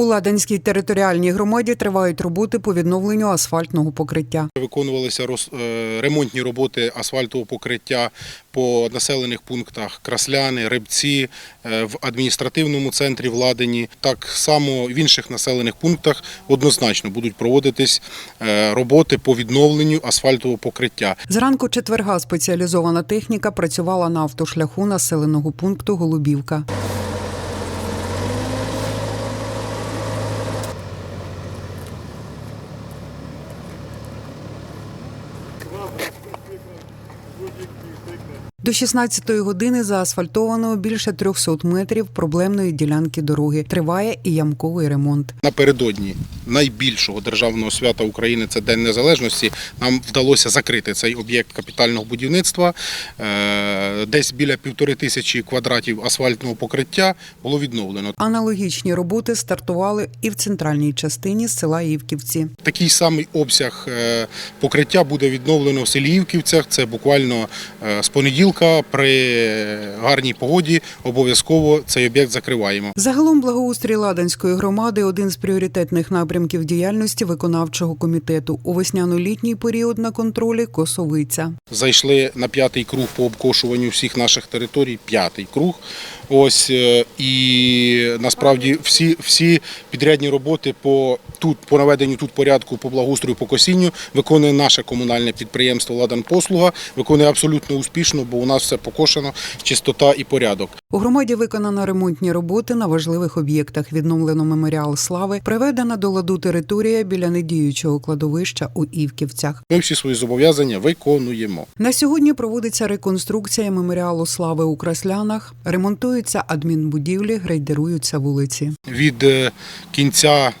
У Ладанській територіальній громаді тривають роботи по відновленню асфальтного покриття. Виконувалися е, ремонтні роботи асфальтового покриття по населених пунктах Красляни, Рибці, е, в адміністративному центрі Владині. Так само в інших населених пунктах однозначно будуть проводитись е, роботи по відновленню асфальтового покриття. Зранку четверга спеціалізована техніка працювала на автошляху населеного пункту Голубівка. project do you think that До 16-ї години заасфальтовано більше 300 метрів проблемної ділянки дороги. Триває і ямковий ремонт. Напередодні найбільшого державного свята України це День Незалежності. Нам вдалося закрити цей об'єкт капітального будівництва. Е, Десь біля півтори тисячі квадратів асфальтного покриття було відновлено. Аналогічні роботи стартували і в центральній частині села Івківці. Такий самий обсяг е, покриття буде відновлено в селі Івківцях. Це буквально е, з понеділка при гарній погоді. Обов'язково цей об'єкт закриваємо. Загалом благоустрій Ладанської громади один з пріоритетних напрямків діяльності виконавчого комітету. У весняно-літній період на контролі косовиця. Зайшли на п'ятий круг по обкошуванню всіх наших територій. П'ятий круг. Ось е, і насправді всі, всі підрядні роботи по тут по наведенню тут порядку по благоустрою по косінню виконує наше комунальне підприємство Ладан Послуга. Виконує абсолютно успішно, бо у нас все покошено, чистота і порядок. У громаді виконано ремонтні роботи на важливих об'єктах. Відновлено меморіал слави, приведена до ладу територія біля недіючого кладовища у Івківцях. Ми всі свої зобов'язання виконуємо. На сьогодні проводиться реконструкція меморіалу слави у Краслянах, ремонтуються адмінбудівлі, грейдеруються вулиці. від е, кінця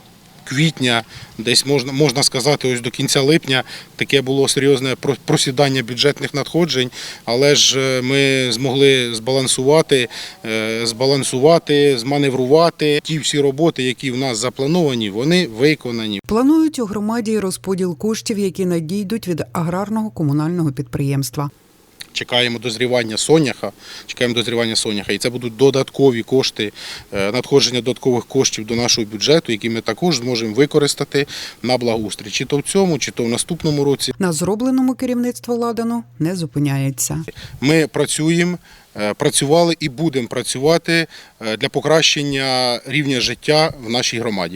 квітня, десь можна, можна сказати, ось до кінця липня таке було серйозне просідання бюджетних надходжень, але ж е, ми змогли збалансувати, е, збалансувати, зманеврувати. Ті всі роботи, які в нас заплановані, вони виконані. Планують у громаді розподіл коштів, які надійдуть від аграрного комунального підприємства. Чекаємо дозрівання соняха, чекаємо дозрівання соняха, і це будуть додаткові кошти, е, надходження додаткових коштів до нашого бюджету, які ми також зможемо використати на благоустрій, чи то в цьому, чи то в наступному році. На зробленому керівництво ладану не зупиняється. Ми працюємо, е, працювали і будемо працювати е, для покращення рівня життя в нашій громаді.